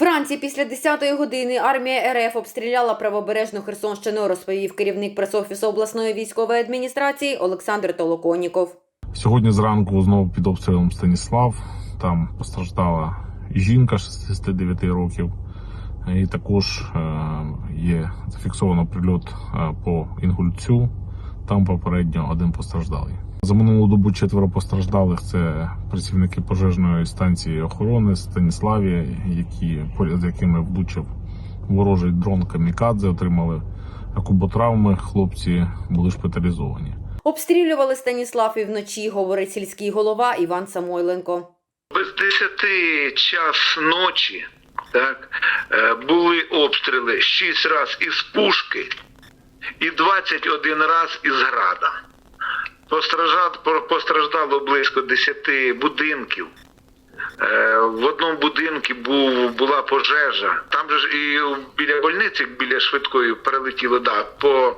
Вранці після 10-ї години армія РФ обстріляла правобережну Херсонщину, розповів керівник пресофісу обласної військової адміністрації Олександр Толоконіков. Сьогодні зранку знову під обстрілом Станіслав. Там постраждала жінка 69 років. І також е, є зафіксовано прильот е, по Інгульцю. Там попередньо один постраждалий. За минулу добу четверо постраждалих це працівники пожежної станції охорони Станіславі, які поряд з якими влучив ворожий дрон Камікадзе, отримали куботравми. Хлопці були шпиталізовані. Обстрілювали Станіслав і вночі, говорить сільський голова Іван Самойленко. Без 10 час ночі так, е, були обстріли 6 разів із пушки і 21 раз із града. Постраждало, близько 10 будинків. Е, В одному будинку був, була пожежа. Там же ж і біля больниці, біля швидкої перелетіло, да, по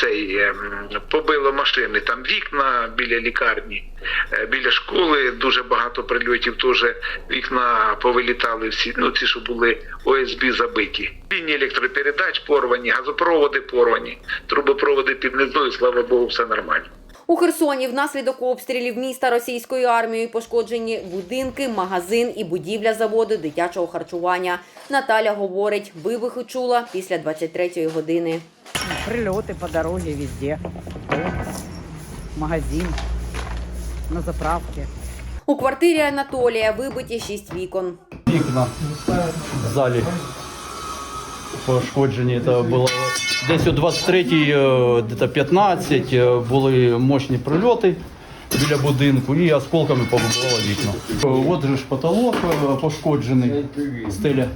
цей ем, побило машини. Там вікна біля лікарні, е, біля школи дуже багато прильотів. Теж вікна повилітали всі. Ну ці, що були ОСБ забиті. Лінії електропередач порвані, газопроводи порвані, трубопроводи під низою. Слава Богу, все нормально. У Херсоні внаслідок обстрілів міста російською армією пошкоджені будинки, магазин і будівля заводу дитячого харчування. Наталя говорить, вибухи чула після 23-ї години. Прилеты по дороге везде. Магазин, на заправке. У квартирі Анатолія вибиті шість вікон. Вікна в залі пошкоджені. Це було десь о 23-й, е, десь 15 е, були мощні прильоти біля будинку і осколками побудувало вікна. Е, От же ж потолок е, пошкоджений, стеля.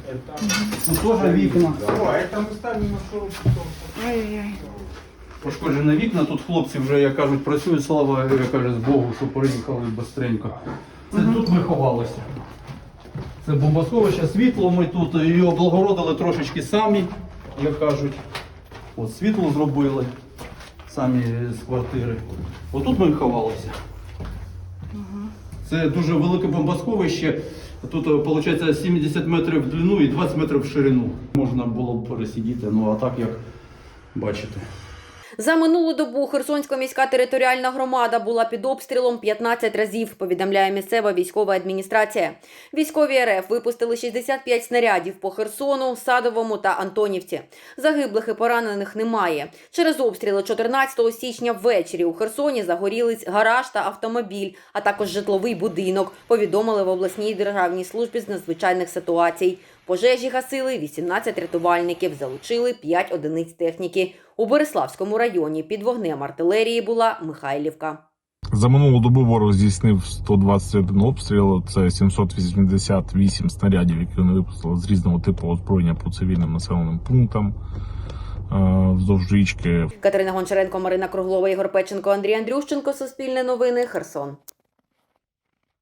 Тут теж вікна. Пошкоджені вікна. Тут хлопці вже, як кажуть, працюють, слава як кажуть, Богу, що приїхали швидко. Це тут ми ховалися. Це бомбосховище, світло ми тут і облагородили трошечки самі, як кажуть. От світло зробили самі з квартири. Отут ми ховалися. Це дуже велике бомбосховище. Тут виходить 70 метрів в длину і 20 метрів в ширину. Можна було б пересидіти, ну а так як бачите. За минулу добу Херсонська міська територіальна громада була під обстрілом 15 разів, повідомляє місцева військова адміністрація. Військові РФ випустили 65 снарядів по Херсону, Садовому та Антонівці. Загиблих і поранених немає. Через обстріли 14 січня ввечері у Херсоні загорілись гараж та автомобіль, а також житловий будинок. Повідомили в обласній державній службі з надзвичайних ситуацій. Пожежі гасили 18 рятувальників, залучили 5 одиниць техніки. У Бориславському районі під вогнем артилерії була Михайлівка. За минулу добу ворог здійснив 121 обстріл. Це 788 снарядів, які вони випустили з різного типу озброєння по цивільним населеним пунктам е, вздовж річки. Катерина Гончаренко, Марина Круглова, Ігор Печенко, Андрій Андрющенко. Суспільне новини. Херсон.